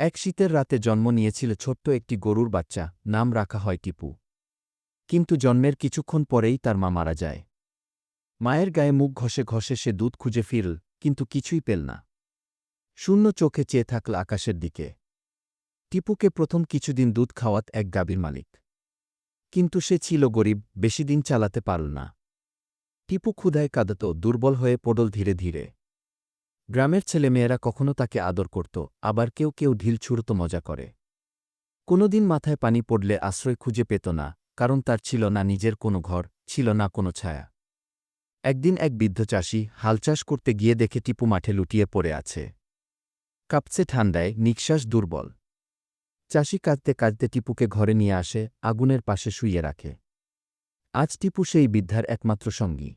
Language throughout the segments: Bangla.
এক শীতের রাতে জন্ম নিয়েছিল ছোট্ট একটি গরুর বাচ্চা, নাম রাখা হয় টিপু। কিন্তু জন্মের কিছুক্ষণ পরেই তার মা মারা যায়। মায়ের গায়ে মুখ ঘষে ঘষে সে দুধ খুঁজে ফিরল, কিন্তু কিছুই পেল না। শূন্য চোখে চেয়ে থাকল আকাশের দিকে। টিপুকে প্রথম কিছুদিন দুধ খাওয়াত এক গাবির মালিক। কিন্তু সে ছিল গরিব, বেশি দিন চালাতে পারল না। টিপু ক্ষুধায় কাঁদত, দুর্বল হয়ে পড়ল ধীরে ধীরে। গ্রামের ছেলেমেয়েরা কখনো তাকে আদর করত, আবার কেউ কেউ ঢিল ছুড়ত মজা করে। কোনোদিন মাথায় পানি পড়লে আশ্রয় খুঁজে পেত না, কারণ তার ছিল না নিজের কোনো ঘর, ছিল না কোনো ছায়া। একদিন এক বৃদ্ধ চাষি হাল চাষ করতে গিয়ে দেখে টিপু মাঠে লুটিয়ে পড়ে আছে। কাঁপছে ঠান্ডায় নিঃশ্বাস দুর্বল। চাষি কাঁদতে কাঁদতে টিপুকে ঘরে নিয়ে আসে, আগুনের পাশে শুইয়ে রাখে। আজ টিপু সেই বৃদ্ধার একমাত্র সঙ্গী।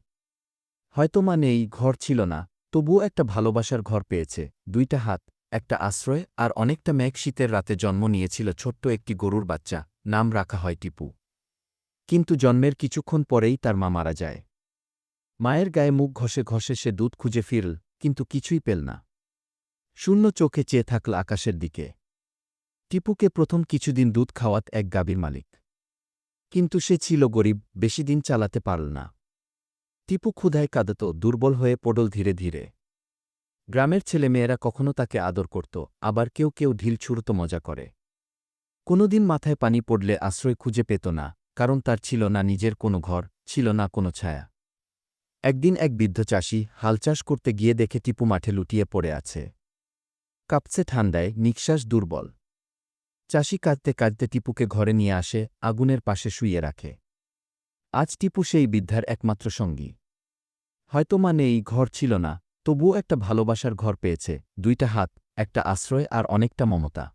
হয়তো মা নেই, ঘর ছিল না তবুও একটা ভালোবাসার ঘর পেয়েছে, দুইটা হাত, একটা আশ্রয় আর অনেকটা মেঘ শীতের রাতে জন্ম নিয়েছিল ছোট্ট একটি গরুর বাচ্চা, নাম রাখা হয় টিপু। কিন্তু জন্মের কিছুক্ষণ পরেই তার মা মারা যায়। মায়ের গায়ে মুখ ঘষে ঘষে সে দুধ খুঁজে ফিরল, কিন্তু কিছুই পেল না। শূন্য চোখে চেয়ে থাকল আকাশের দিকে। টিপুকে প্রথম কিছুদিন দুধ খাওয়াত এক গাবির মালিক। কিন্তু সে ছিল গরিব, বেশি দিন চালাতে পারল না। টিপু ক্ষুধায় কাঁদত, দুর্বল হয়ে পড়ল ধীরে ধীরে। গ্রামের ছেলেমেয়েরা কখনো তাকে আদর করত, আবার কেউ কেউ ঢিল ছুড়ত মজা করে। কোনোদিন মাথায় পানি পড়লে আশ্রয় খুঁজে পেত না, কারণ তার ছিল না নিজের কোনো ঘর, ছিল না কোনো ছায়া। একদিন এক বৃদ্ধ চাষি হাল চাষ করতে গিয়ে দেখে টিপু মাঠে লুটিয়ে পড়ে আছে। কাঁপছে ঠান্ডায়, নিঃশ্বাস দুর্বল। চাষি কাঁদতে কাঁদতে টিপুকে ঘরে নিয়ে আসে, আগুনের পাশে শুইয়ে রাখে। আজ টিপু সেই বিদ্যার একমাত্র সঙ্গী। হয়তো মানে এই ঘর ছিল না, তবুও একটা ভালোবাসার ঘর পেয়েছে, দুইটা হাত, একটা আশ্রয় আর অনেকটা মমতা।